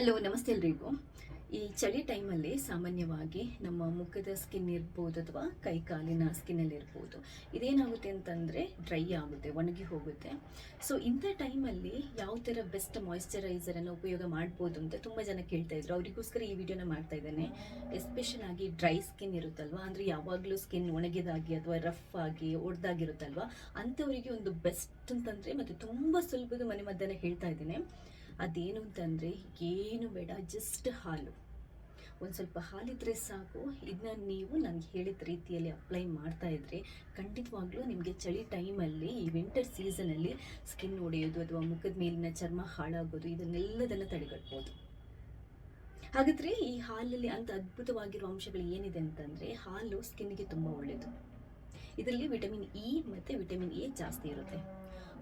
Hello ನಮಸ್ತೆ ಎಲ್ರಿಗೂ. ಈ ಚಳಿ ಟೈಮಲ್ಲಿ ಸಾಮಾನ್ಯವಾಗಿ ನಮ್ಮ ಮುಖದ ಸ್ಕಿನ್ ಇರ್ಬೋದು ಅಥವಾ ಕೈ ಕಾಲಿನ ಸ್ಕಿನ್ನಲ್ಲಿ ಇರ್ಬೋದು, ಇದೇನಾಗುತ್ತೆ ಅಂತಂದರೆ ಡ್ರೈ ಆಗುತ್ತೆ, ಒಣಗಿ ಹೋಗುತ್ತೆ. ಸೊ ಇಂಥ ಟೈಮಲ್ಲಿ ಯಾವ ಥರ ಬೆಸ್ಟ್ ಮಾಯಿಶ್ಚರೈಸರನ್ನು ಉಪಯೋಗ ಮಾಡ್ಬೋದು ಅಂತ ತುಂಬ ಜನ ಕೇಳ್ತಾ ಇದ್ರು. ಅವರಿಗೋಸ್ಕರ ಈ ವಿಡಿಯೋನ ಮಾಡ್ತಾ ಇದ್ದೇನೆ. ಎಸ್ಪೆಷಲ್ ಆಗಿ ಡ್ರೈ ಸ್ಕಿನ್ ಇರುತ್ತಲ್ವಾ? ಅಂದರೆ ಯಾವಾಗಲೂ ಸ್ಕಿನ್ ಒಣಗಿದಾಗಿ ಅಥವಾ ರಫ್ ಆಗಿ ಒಡ್ದಾಗಿರುತ್ತಲ್ವಾ? ಅಂಥವರಿಗೆ ಒಂದು ಬೆಸ್ಟ್ ಅಂತಂದರೆ ಮತ್ತು ತುಂಬ ಸುಲಭದ ಮನೆ ಮದ್ದನ್ನು ಹೇಳ್ತಾ ಇದ್ದೇನೆ. ಅದೇನು ಅಂತಂದರೆ ಏನು ಬೇಡ ಜಸ್ಟ್ ಹಾಲು. ಒಂದು ಸ್ವಲ್ಪ ಹಾಲಿದ್ರೆ ಸಾಕು. ಇದನ್ನ ನೀವು ನನಗೆ ಹೇಳಿದ ರೀತಿಯಲ್ಲಿ ಅಪ್ಲೈ ಮಾಡ್ತಾ ಇದ್ರೆ ಖಂಡಿತವಾಗ್ಲೂ ನಿಮಗೆ ಚಳಿ ಟೈಮಲ್ಲಿ ಈ ವಿಂಟರ್ ಸೀಸನಲ್ಲಿ ಸ್ಕಿನ್ ಒಡೆಯೋದು ಅಥವಾ ಮುಖದ ಮೇಲಿನ ಚರ್ಮ ಹಾಳಾಗೋದು, ಇದನ್ನೆಲ್ಲದನ್ನು ತಡೆಗಟ್ಬೋದು. ಹಾಗಾದರೆ ಈ ಹಾಲಲ್ಲಿ ಅಂತ ಅದ್ಭುತವಾಗಿರೋ ಅಂಶಗಳು ಏನಿದೆ ಅಂತಂದರೆ ಹಾಲು ಸ್ಕಿನ್ಗೆ ತುಂಬ ಒಳ್ಳೆಯದು ಇದರಲ್ಲಿ ವಿಟಮಿನ್ ಇ ಮತ್ತು ವಿಟಮಿನ್ ಎ ಜಾಸ್ತಿ ಇರುತ್ತೆ.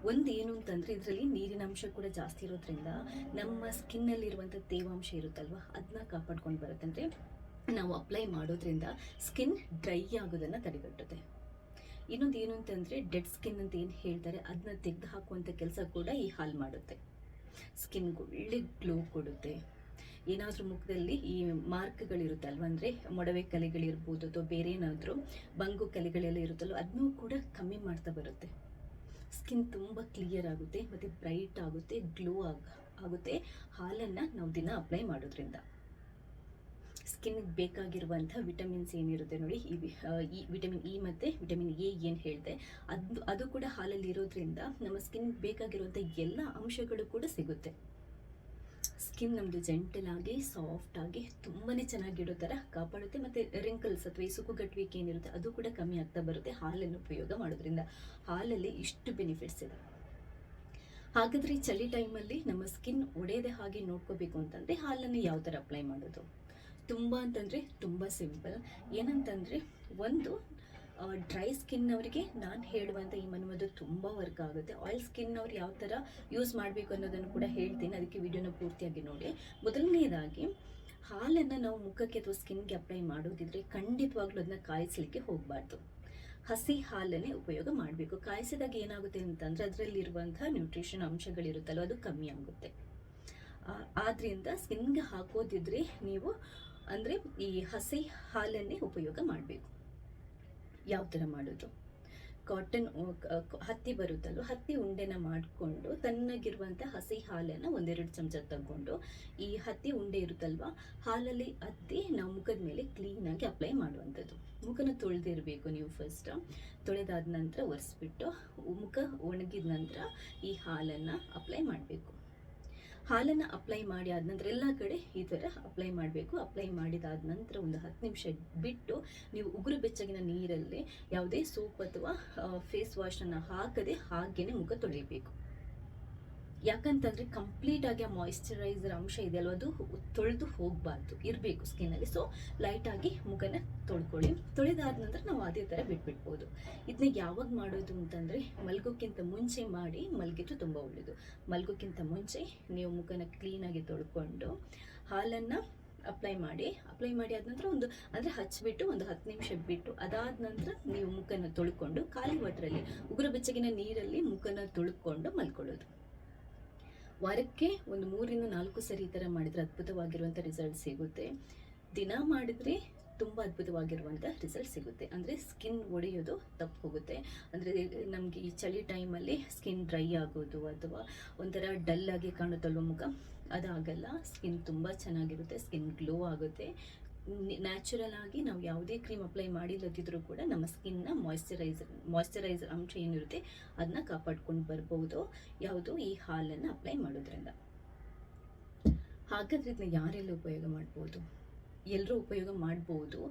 ಒಂದು ಏನು ಅಂತಂದರೆ ಇದರಲ್ಲಿ ನೀರಿನ ಅಂಶ ಕೂಡ ಜಾಸ್ತಿ ಇರೋದ್ರಿಂದ ನಮ್ಮ ಸ್ಕಿನ್ನಲ್ಲಿರುವಂಥ ತೇವಾಂಶ ಇರುತ್ತಲ್ವ ಅದನ್ನ ಕಾಪಾಡ್ಕೊಂಡು ಬರುತ್ತೆ. ಅಂದರೆ ನಾವು ಅಪ್ಲೈ ಮಾಡೋದ್ರಿಂದ ಸ್ಕಿನ್ ಡ್ರೈ ಆಗೋದನ್ನು ತಡೆಗಟ್ಟುತ್ತೆ. ಇನ್ನೊಂದು ಏನು ಅಂತಂದರೆ ಡೆಡ್ ಸ್ಕಿನ್ ಅಂತ ಏನು ಹೇಳ್ತಾರೆ ಅದನ್ನ ತೆಗೆದು ಹಾಕುವಂಥ ಕೆಲಸ ಕೂಡ ಈ ಹಾಲು ಮಾಡುತ್ತೆ. ಸ್ಕಿನ್ಗೆ ಒಳ್ಳೆ ಗ್ಲೋ ಕೊಡುತ್ತೆ. ಏನಾದರೂ ಮುಖದಲ್ಲಿ ಈ ಮಾರ್ಕ್ಗಳಿರುತ್ತಲ್ವ, ಅಂದರೆ ಮೊಡವೆ ಕಲೆಗಳಿರ್ಬೋದು ಅಥವಾ ಬೇರೆ ಏನಾದರೂ ಬಂಗು ಕಲೆಗಳೆಲ್ಲ ಇರುತ್ತಲ್ವ ಅದನ್ನೂ ಕೂಡ ಕಮ್ಮಿ ಮಾಡ್ತಾ ಬರುತ್ತೆ. ಸ್ಕಿನ್ ತುಂಬ ಕ್ಲಿಯರ್ ಆಗುತ್ತೆ, ಮತ್ತು ಬ್ರೈಟ್ ಆಗುತ್ತೆ, ಗ್ಲೋ ಆಗ, ಆಗುತ್ತೆ. ಹಾಲನ್ನು ನಾವು ದಿನ ಅಪ್ಲೈ ಮಾಡೋದ್ರಿಂದ. ಸ್ಕಿನ್ಗೆ ಬೇಕಾಗಿರುವಂಥ ವಿಟಮಿನ್ಸ್ ಏನಿರುತ್ತೆ ನೋಡಿ, ಈ ವಿಟಮಿನ್ ಇ ಮತ್ತು ವಿಟಮಿನ್ ಎ ಏನು ಹೇಳಿದೆ, ಅದು ಅದು ಕೂಡ ಹಾಲಲ್ಲಿ ಇರೋದ್ರಿಂದ ನಮ್ಮ ಸ್ಕಿನ್ಗೆ ಬೇಕಾಗಿರುವಂಥ ಎಲ್ಲ ಅಂಶಗಳು ಕೂಡ ಸಿಗುತ್ತೆ. ಸ್ಕಿನ್ ನಮ್ಮದು ಸಾಫ್ಟ್ ಆಗಿ ತುಂಬಾ ಚೆನ್ನಾಗಿಡೋ ಥರ ಕಾಪಾಡುತ್ತೆ. ಮತ್ತು ರಿಂಕಲ್ಸ್ ಅಥವಾ ಈ ಸುಕ್ಕುಗಟ್ಟುವಿಕೆ ಏನಿರುತ್ತೆ, ಅದು ಕೂಡ ಕಮ್ಮಿ ಆಗ್ತಾ ಬರುತ್ತೆ ಹಾಲನ್ನು ಉಪಯೋಗ ಮಾಡೋದ್ರಿಂದ. ಹಾಲಲ್ಲಿ ಇಷ್ಟು ಬೆನಿಫಿಟ್ಸ್ ಇದೆ. ಹಾಗಾದರೆ ಚಳಿ ಟೈಮಲ್ಲಿ ನಮ್ಮ ಸ್ಕಿನ್ ಒಡೆಯದೆ ಹಾಗೆ ನೋಡ್ಕೋಬೇಕು ಅಂತಂದರೆ ಹಾಲನ್ನು ಯಾವ ಥರ ಅಪ್ಲೈ ಮಾಡೋದು? ತುಂಬ ಅಂತಂದರೆ ತುಂಬ ಸಿಂಪಲ್ ಏನಂತಂದರೆ ಒಂದು ಡ್ರೈ ಸ್ಕಿನ್ ಅವರಿಗೆ ನಾನು ಹೇಳುವಂಥ ಈ ಮನುಮದ್ದು ತುಂಬ ವರ್ಕ್ ಆಗುತ್ತೆ. ಆಯಿಲ್ ಸ್ಕಿನ್ ಅವ್ರು ಯಾವ ಥರ ಯೂಸ್ ಮಾಡಬೇಕು ಅನ್ನೋದನ್ನು ಕೂಡ ಹೇಳ್ತೀನಿ. ಅದಕ್ಕೆ ವಿಡಿಯೋನ ಪೂರ್ತಿಯಾಗಿ ನೋಡಿ. ಮೊದಲನೇದಾಗಿ, ಹಾಲನ್ನು ನಾವು ಮುಖಕ್ಕೆ ಅಥವಾ ಸ್ಕಿನ್ಗೆ ಅಪ್ಲೈ ಮಾಡೋದಿದ್ರೆ ಖಂಡಿತವಾಗ್ಲೂ ಅದನ್ನ ಕಾಯಿಸಲಿಕ್ಕೆ ಹೋಗಬಾರ್ದು. ಹಸಿ ಹಾಲನ್ನೇ ಉಪಯೋಗ ಮಾಡಬೇಕು. ಕಾಯಿಸಿದಾಗ ಏನಾಗುತ್ತೆ ಅಂತಂದರೆ ಅದರಲ್ಲಿರುವಂಥ ನ್ಯೂಟ್ರಿಷನ್ ಅಂಶಗಳಿರುತ್ತಲ್ಲ ಅದು ಕಮ್ಮಿ ಆಗುತ್ತೆ. ಆದ್ದರಿಂದ ಸ್ಕಿನ್ಗೆ ಹಾಕೋದಿದ್ರೆ ನೀವು ಅಂದರೆ ಈ ಹಸಿ ಹಾಲನ್ನೇ ಉಪಯೋಗ ಮಾಡಬೇಕು. ಯಾವ ಥರ ಮಾಡೋದು ಕಾಟನ್ ಹತ್ತಿ ಬರುತ್ತಲ್ವ, ಹತ್ತಿ ಉಂಡೆನ ಮಾಡಿಕೊಂಡು ತಣ್ಣಗಿರುವಂಥ ಹಸಿ ಹಾಲನ್ನು ಒಂದೆರಡು ಚಮಚ ತಗೊಂಡು, ಈ ಹತ್ತಿ ಉಂಡೆ ಇರುತ್ತಲ್ವ, ಹಾಲಲ್ಲಿ ಹತ್ತಿ ನಾವು ಮುಖದ ಮೇಲೆ ಕ್ಲೀನಾಗಿ ಅಪ್ಲೈ ಮಾಡುವಂಥದ್ದು. ಮುಖನ ತೊಳೆದಿರಬೇಕು ನೀವು ಫಸ್ಟ್ ತೊಳೆದಾದ ನಂತರ ಒರೆಸ್ಬಿಟ್ಟು, ಮುಖ ಒಣಗಿದ ನಂತರ ಈ ಹಾಲನ್ನು ಅಪ್ಲೈ ಮಾಡಬೇಕು. ಹಾಲನ್ನು ಅಪ್ಲೈ ಮಾಡಿ ಆದ ನಂತರ ಎಲ್ಲ ಕಡೆ ಈ ಥರ ಅಪ್ಲೈ ಮಾಡಬೇಕು. ಅಪ್ಲೈ ಮಾಡಿದಾದ ನಂತರ ಒಂದು ಹತ್ತು ನಿಮಿಷ ಬಿಟ್ಟು ನೀವು ಉಗುರು ಬೆಚ್ಚಗಿನ ನೀರಲ್ಲಿ ಯಾವುದೇ ಸೋಪ್ ಅಥವಾ ಫೇಸ್ ವಾಶನ್ನು ಹಾಕದೆ ಹಾಗೇನೆ ಮುಖ ತೊಳಿಬೇಕು. ಯಾಕಂತಂದರೆ ಕಂಪ್ಲೀಟಾಗಿ ಆ ಮಾಯಿಶ್ಚರೈಸರ್ ಅಂಶ ಇದೆಯಲ್ವ? ಅದು ತೊಳೆದು ಹೋಗಬಾರ್ದು. ಇರಬೇಕು ಸ್ಕಿನ್ನಲ್ಲಿ ಸೊ ಲೈಟಾಗಿ ಮುಖನ ತೊಳ್ಕೊಳ್ಳಿ. ತೊಳೆದಾದ ನಂತರ ನಾವು ಅದೇ ಥರ ಬಿಟ್ಬಿಡ್ಬೋದು. ಇದನ್ನ ಯಾವಾಗ ಮಾಡೋದು ಅಂತಂದರೆ, ಮಲ್ಗೋಕ್ಕಿಂತ ಮುಂಚೆ ಮಾಡಿ ಮಲಗಿದ್ದು ತುಂಬ ಒಳ್ಳೆಯದು ಮಲ್ಗೋಕ್ಕಿಂತ ಮುಂಚೆ ನೀವು ಮುಖನ ಕ್ಲೀನಾಗಿ ತೊಳ್ಕೊಂಡು, ಹಾಲನ್ನು ಅಪ್ಲೈ ಮಾಡಿ ಅಪ್ಲೈ ಮಾಡಿ ಆದ ನಂತರ ಒಂದು, ಅಂದರೆ ಹಚ್ಚಿಬಿಟ್ಟು ಒಂದು ಹತ್ತು ನಿಮಿಷ ಬಿಟ್ಟು ಅದಾದ ನಂತರ ನೀವು ಮುಖನ ತೊಳ್ಕೊಂಡು, ಖಾಲಿ ವಾಟ್ರಲ್ಲಿ ಉಗುರು ಬೆಚ್ಚಗಿನ ನೀರಲ್ಲಿ ಮುಖನ ತೊಳ್ಕೊಂಡು ಮಲ್ಕೊಳ್ಳೋದು. ವಾರಕ್ಕೆ ಒಂದು ಮೂರಿಂದ ನಾಲ್ಕು ಸರಿ ಈ ಥರ ಮಾಡಿದರೆ ಅದ್ಭುತವಾಗಿರುವಂಥ ರಿಸಲ್ಟ್ ಸಿಗುತ್ತೆ. ದಿನ ಮಾಡಿದರೆ ತುಂಬ ಅದ್ಭುತವಾಗಿರುವಂಥ ರಿಸಲ್ಟ್ ಸಿಗುತ್ತೆ. ಅಂದರೆ ಸ್ಕಿನ್ ಒಡೆಯೋದು ತಪ್ಪು ಹೋಗುತ್ತೆ. ಅಂದರೆ ನಮಗೆ ಈ ಚಳಿ ಟೈಮಲ್ಲಿ ಸ್ಕಿನ್ ಡ್ರೈ ಆಗೋದು ಅಥವಾ ಒಂಥರ ಡಲ್ ಆಗಿ ಕಾಣುತ್ತಲ್ವ ಮುಖ? ಅದಾಗಲ್ಲ. ಸ್ಕಿನ್ ತುಂಬ ಚೆನ್ನಾಗಿರುತ್ತೆ. ಸ್ಕಿನ್ ಗ್ಲೋ ಆಗುತ್ತೆ. ನ್ಯಾಚುರಲ್ ಆಗಿ ನಾವು ಯಾವುದೇ ಕ್ರೀಮ್ ಅಪ್ಲೈ ಮಾಡಿಲ್ಲದಿದ್ದರೂ ಕೂಡ ನಮ್ಮ ಸ್ಕಿನ್ನ ಮಾಯ್ಶ್ಚರೈಸರ್ ಮಾಯ್ಶ್ಚರೈಸರ್ ಅಂಶ ಏನಿರುತ್ತೆ ಅದನ್ನ ಕಾಪಾಡ್ಕೊಂಡು ಬರ್ಬೋದು. ಯಾವುದು? ಈ ಹಾಲನ್ನು ಅಪ್ಲೈ ಮಾಡೋದ್ರಿಂದ. ಹಾಗಾದ್ರೆ ಇದನ್ನ ಯಾರೆಲ್ಲ ಉಪಯೋಗ ಮಾಡ್ಬೋದು? ಎಲ್ಲರೂ ಉಪಯೋಗ ಮಾಡ್ಬೋದು.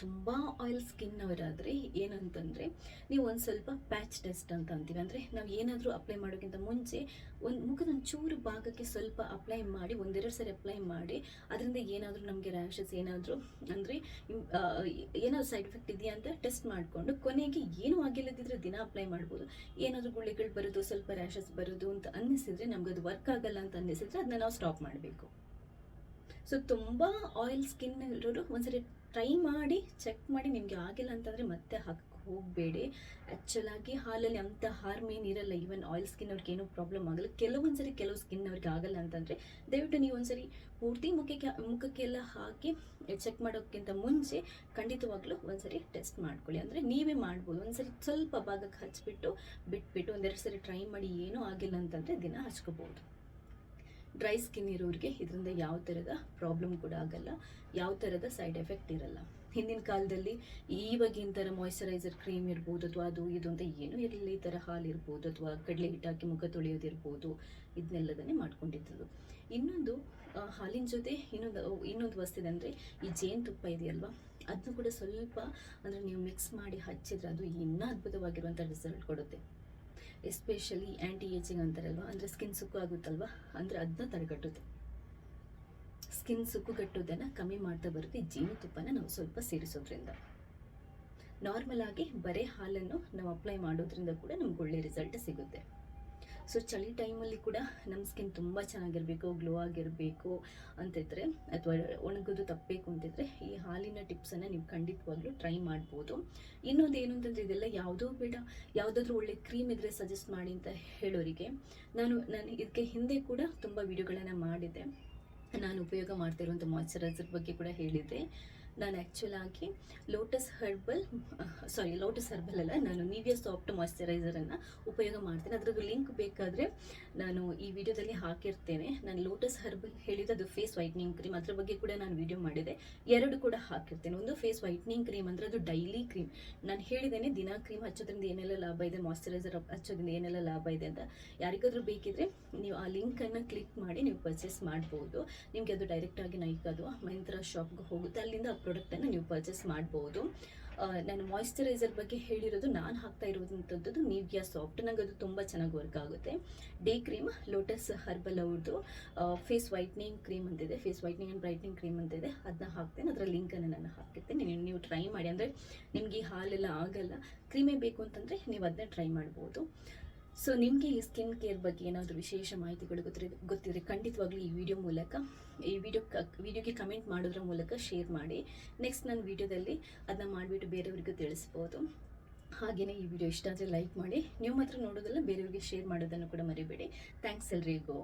ತುಂಬ ಆಯಿಲ್ ಸ್ಕಿನ್ ಅವರಾದರೆ ಏನಂತಂದರೆ ನೀವು ಒಂದು ಸ್ವಲ್ಪ ಪ್ಯಾಚ್ ಟೆಸ್ಟ್ ಅಂತ ಅಂತೀವಿ. ಅಂದರೆ ನಾವು ಏನಾದರೂ ಅಪ್ಲೈ ಮಾಡೋಕ್ಕಿಂತ ಮುಂಚೆ ಒಂದು ಮುಖದ ಒಂಚೂರು ಚೂರು ಭಾಗಕ್ಕೆ ಸ್ವಲ್ಪ ಅಪ್ಲೈ ಮಾಡಿ, ಒಂದೆರಡು ಸರಿ ಅಪ್ಲೈ ಮಾಡಿ, ಅದರಿಂದ ಏನಾದರೂ ನಮಗೆ ರ್ಯಾಷಸ್ ಏನಾದರೂ ಅಂದರೆ ಏನಾದರೂ ಸೈಡ್ ಎಫೆಕ್ಟ್ ಇದೆಯಾ ಅಂತ ಟೆಸ್ಟ್ ಮಾಡಿಕೊಂಡು ಕೊನೆಗೆ ಏನೂ ಆಗಿಲ್ಲದಿದ್ದರೆ ದಿನ ಅಪ್ಲೈ ಮಾಡ್ಬೋದು. ಏನಾದರೂ ಗುಳ್ಳೆಗಳು ಬರೋದು, ಸ್ವಲ್ಪ ರ್ಯಾಷಸ್ ಬರೋದು ಅಂತ ಅನ್ನಿಸಿದ್ರೆ ನಮಗದು ವರ್ಕ್ ಆಗಲ್ಲ ಅಂತ ಅನ್ನಿಸಿದರೆ ಅದನ್ನ ನಾವು ಸ್ಟಾಪ್ ಮಾಡಬೇಕು. ಸೊ ತುಂಬ ಆಯಿಲ್ ಸ್ಕಿನ್ ಇರೋರು ಒಂದ್ಸರಿ ಟ್ರೈ ಮಾಡಿ ಚೆಕ್ ಮಾಡಿ ನಿಮಗೆ ಆಗಿಲ್ಲ ಅಂತಂದರೆ ಮತ್ತೆ ಹಾಕಕ್ಕೆ ಹೋಗಬೇಡಿ. ಆ್ಯಕ್ಚುಲಾಗಿ ಹಾಲಲ್ಲಿ ಅಂಥ ಹಾರ್ಮ್ ಇರಲ್ಲ. ಈವನ್ ಆಯಿಲ್ ಸ್ಕಿನ್ ಅವ್ರಿಗೆ ಏನೂ ಪ್ರಾಬ್ಲಮ್ ಆಗಲ್ಲ. ಕೆಲವೊಂದ್ಸರಿ ಕೆಲವು ಸ್ಕಿನ್ ಅವ್ರಿಗೆ ಆಗಲ್ಲ ಅಂತಂದರೆ ದಯವಿಟ್ಟು ನೀವು ಒಂದ್ಸರಿ ಪೂರ್ತಿ ಮುಖಕ್ಕೆ ಮುಖಕ್ಕೆಲ್ಲ ಹಾಕಿ ಚೆಕ್ ಮಾಡೋಕ್ಕಿಂತ ಮುಂಚೆ ಖಂಡಿತವಾಗ್ಲೂ ಒಂದ್ಸರಿ ಟೆಸ್ಟ್ ಮಾಡ್ಕೊಳ್ಳಿ. ಅಂದರೆ ನೀವೇ ಮಾಡ್ಬೋದು. ಒಂದ್ಸರಿ ಸ್ವಲ್ಪ ಭಾಗಕ್ಕೆ ಹಚ್ಚಿಬಿಟ್ಟು ಬಿಟ್ಬಿಟ್ಟು ಒಂದೆರಡು ಸರಿ ಟ್ರೈ ಮಾಡಿ ಏನೂ ಆಗಿಲ್ಲ ಅಂತಂದರೆ ದಿನ ಹಚ್ಕೋಬೋದು. ಡ್ರೈ ಸ್ಕಿನ್ ಇರೋರಿಗೆ ಇದರಿಂದ ಯಾವ ಥರದ ಪ್ರಾಬ್ಲಮ್ ಕೂಡ ಆಗಲ್ಲ, ಯಾವ ಥರದ ಸೈಡ್ ಎಫೆಕ್ಟ್ ಇರಲ್ಲ. ಹಿಂದಿನ ಕಾಲದಲ್ಲಿ ಈವಾಗಿನ ಥರ ಮಾಯ್ಚರೈಸರ್ ಕ್ರೀಮ್ ಇರ್ಬೋದು ಅಥವಾ ಅದು ಇದು ಅಂತ ಏನೂ ಇರಲಿಲ್ಲ. ಈ ಥರ ಹಾಲು ಇರ್ಬೋದು ಅಥವಾ ಕಡಲೆ ಹಿಟ್ಟು ಹಾಕಿ ಮುಖ ತೊಳೆಯೋದಿರ್ಬೋದು ಇದನ್ನೆಲ್ಲದನ್ನೇ ಮಾಡ್ಕೊಂಡಿದ್ದು ಇನ್ನೊಂದು ಹಾಲಿನ ಜೊತೆ ಇನ್ನೊಂದು ಇನ್ನೊಂದು ವಸ್ತು ಇದೆ ಅಂದರೆ ಈ ಜೇನುತುಪ್ಪ ಇದೆಯಲ್ವಾ? ಅದನ್ನು ಕೂಡ ಸ್ವಲ್ಪ ಅಂದರೆ ನೀವು ಮಿಕ್ಸ್ ಮಾಡಿ ಹಚ್ಚಿದ್ರೆ ಅದು ಇನ್ನೂ ಅದ್ಭುತವಾಗಿರುವಂಥ ರಿಸಲ್ಟ್ ಕೊಡುತ್ತೆ. ಎಸ್ಪೆಷಲಿ ಆ್ಯಂಟಿ ಏಜಿಂಗ್ ಅಂತಾರಲ್ವ? ಅಂದರೆ ಸ್ಕಿನ್ ಸುಕ್ಕು ಆಗುತ್ತಲ್ವ? ಅಂದರೆ ಅದನ್ನ ತಡೆಗಟ್ಟುತ್ತೆ. ಸ್ಕಿನ್ ಸುಕ್ಕುಗಟ್ಟೋದನ್ನು ಕಮ್ಮಿ ಮಾಡ್ತಾ ಬರುತ್ತೆ. ಜೇನುತುಪ್ಪನ ನಾವು ಸ್ವಲ್ಪ ಸೇರಿಸೋದ್ರಿಂದ. ನಾರ್ಮಲ್ ಆಗಿ ಬರೀ ಹಾಲನ್ನು ನಾವು ಅಪ್ಲೈ ಮಾಡೋದ್ರಿಂದ ಕೂಡ ನಮ್ಗೆ ಒಳ್ಳೆ ರಿಸಲ್ಟ್ ಸಿಗುತ್ತೆ. ಸೊ ಚಳಿ ಟೈಮಲ್ಲಿ ಕೂಡ ನಮ್ಮ ಸ್ಕಿನ್ ತುಂಬ ಚೆನ್ನಾಗಿರಬೇಕು ಗ್ಲೋ ಆಗಿರಬೇಕು ಅಂತಿದ್ರೆ ಅಥವಾ ಒಣಗೋದು ತಪ್ಪಬೇಕು ಅಂತಿದ್ರೆ ಈ ಹಾಲಿನ ಟಿಪ್ಸನ್ನು ನೀವು ಖಂಡಿತವಾಗ್ಲೂ ಟ್ರೈ ಮಾಡ್ಬೋದು. ಇನ್ನೊಂದು ಏನು ಅಂತಂದರೆ ಇದೆಲ್ಲ ಯಾವುದೋ ಬೇಡ, ಯಾವುದಾದ್ರೂ ಒಳ್ಳೆ ಕ್ರೀಮ್ ಇದ್ದರೆ ಸಜೆಸ್ಟ್ ಮಾಡಿ ಅಂತ ಹೇಳೋರಿಗೆ. ನಾನು ನಾನು ಇದಕ್ಕೆ ಹಿಂದೆ ಕೂಡ ತುಂಬ ವಿಡಿಯೋಗಳನ್ನು ಮಾಡಿದ್ದೆ. ನಾನು ಉಪಯೋಗ ಮಾಡ್ತಿರುವಂಥ ಮಾಯಶ್ಚರೈಸರ್ ಬಗ್ಗೆ ಕೂಡ ಹೇಳಿದ್ದೆ. ನಾನು ಆ್ಯಕ್ಚುಲಾಗಿ Lotus Herbal sorry Lotus Herbal ಅಲ್ಲ, ನಾನು ನಿವಿಯ ಸಾಫ್ಟ್ ಮಾಯ್ಚರೈಸರನ್ನು ಉಪಯೋಗ ಮಾಡ್ತೇನೆ. ಅದ್ರದ್ದು ಲಿಂಕ್ ಬೇಕಾದರೆ ನಾನು ಈ ವಿಡಿಯೋದಲ್ಲಿ ಹಾಕಿರ್ತೇನೆ. ನಾನು ಲೋಟಸ್ ಹರ್ಬಲ್ ಹೇಳಿದ ಅದು ಫೇಸ್ ವೈಟ್ನಿಂಗ್ ಕ್ರೀಮ್ ಅದ್ರ ಬಗ್ಗೆ ಕೂಡ ನಾನು ವಿಡಿಯೋ ಮಾಡಿದೆ. ಎರಡು ಕೂಡ ಹಾಕಿರ್ತೇನೆ. ಒಂದು ಫೇಸ್ ವೈಟ್ನಿಂಗ್ ಕ್ರೀಮ್ ಅಂದರೆ ಅದು ಡೈಲಿ ಕ್ರೀಮ್ ನಾನು ಹೇಳಿದ್ದೇನೆ, ದಿನ ಕ್ರೀಮ್ ಹಚ್ಚೋದ್ರಿಂದ ಏನೆಲ್ಲ ಲಾಭ ಇದೆ ಮಾಯಶ್ಚರೈಸರ್ ಹಚ್ಚೋದ್ರಿಂದ ಏನೆಲ್ಲ ಲಾಭ ಇದೆ ಅಂತ. ಯಾರಿಗಾದರೂ ಬೇಕಿದ್ರೆ ನೀವು ಆ ಲಿಂಕನ್ನು ಕ್ಲಿಕ್ ಮಾಡಿ ನೀವು ಪರ್ಚೇಸ್ ಮಾಡ್ಬೋದು. ನಿಮಗೆ ಅದು ಡೈರೆಕ್ಟಾಗಿ ನೈಕ್ ಅದು ಮೈಂತ್ರ ಶಾಪ್ಗೆ ಹೋಗುತ್ತೆ. ಅಲ್ಲಿಂದ ಪ್ರಾಡಕ್ಟನ್ನು ನೀವು ಪರ್ಚೇಸ್ ಮಾಡ್ಬೋದು. ನಾನು ಮಾಯಿಶ್ಚರೈಸರ್ ಬಗ್ಗೆ ಹೇಳಿರೋದು ನಾನು ಹಾಕ್ತಾ ಇರುವಂಥದ್ದು ನಿವ್ಯಾ ಸಾಫ್ಟ್ ನನಗೆ ಅದು ತುಂಬ ಚೆನ್ನಾಗಿ ವರ್ಕ್ ಆಗುತ್ತೆ. ಡೇ ಕ್ರೀಮ್ ಲೋಟಸ್ ಹರ್ಬಲ್ ಅವ್ರದ್ದು ಫೇಸ್ ವೈಟ್ನಿಂಗ್ ಕ್ರೀಮ್ ಅಂತಿದೆ. Face whitening and brightening cream ಅಂತಿದೆ. ಅದನ್ನ ಹಾಕ್ತೇನೆ. ಅದರ ಲಿಂಕನ್ನು ನಾನು ಹಾಕಿರ್ತೇನೆ. ನೀವು ನೀವು ಟ್ರೈ ಮಾಡಿ. ಅಂದರೆ ನಿಮಗೆ ಹಾಲೆಲ್ಲ ಆಗಲ್ಲ. ಕ್ರೀಮೇ ಬೇಕು ಅಂತಂದರೆ ನೀವು ಅದನ್ನ ಟ್ರೈ ಮಾಡ್ಬೋದು. ಸೊ ನಿಮಗೆ ಈ ಸ್ಕಿನ್ ಕೇರ್ ಬಗ್ಗೆ ಏನಾದರೂ ವಿಶೇಷ ಮಾಹಿತಿಗಳು ಗೊತ್ತಿರ ಗೊತ್ತಿದ್ರೆ ಖಂಡಿತವಾಗ್ಲೂ ಈ ವಿಡಿಯೋ ಮೂಲಕ, ಈ ವಿಡಿಯೋ ವಿಡಿಯೋಗೆ ಕಮೆಂಟ್ ಮಾಡೋದ್ರ ಮೂಲಕ ಶೇರ್ ಮಾಡಿ. ನೆಕ್ಸ್ಟ್ ನಾನು ವಿಡಿಯೋದಲ್ಲಿ ಅದನ್ನ ಮಾಡಿಬಿಟ್ಟು ಬೇರೆಯವ್ರಿಗೂ ತಿಳಿಸ್ಬೋದು. ಹಾಗೆಯೇ ಈ ವಿಡಿಯೋ ಇಷ್ಟ ಆದರೆ ಲೈಕ್ ಮಾಡಿ. ನೀವು ಮಾತ್ರ ನೋಡೋದಲ್ಲ, ಬೇರೆಯವ್ರಿಗೆ ಶೇರ್ ಮಾಡೋದನ್ನು ಕೂಡ ಮರಿಬೇಡಿ. ಥ್ಯಾಂಕ್ಸ್ ಎಲ್ರಿಗೂ.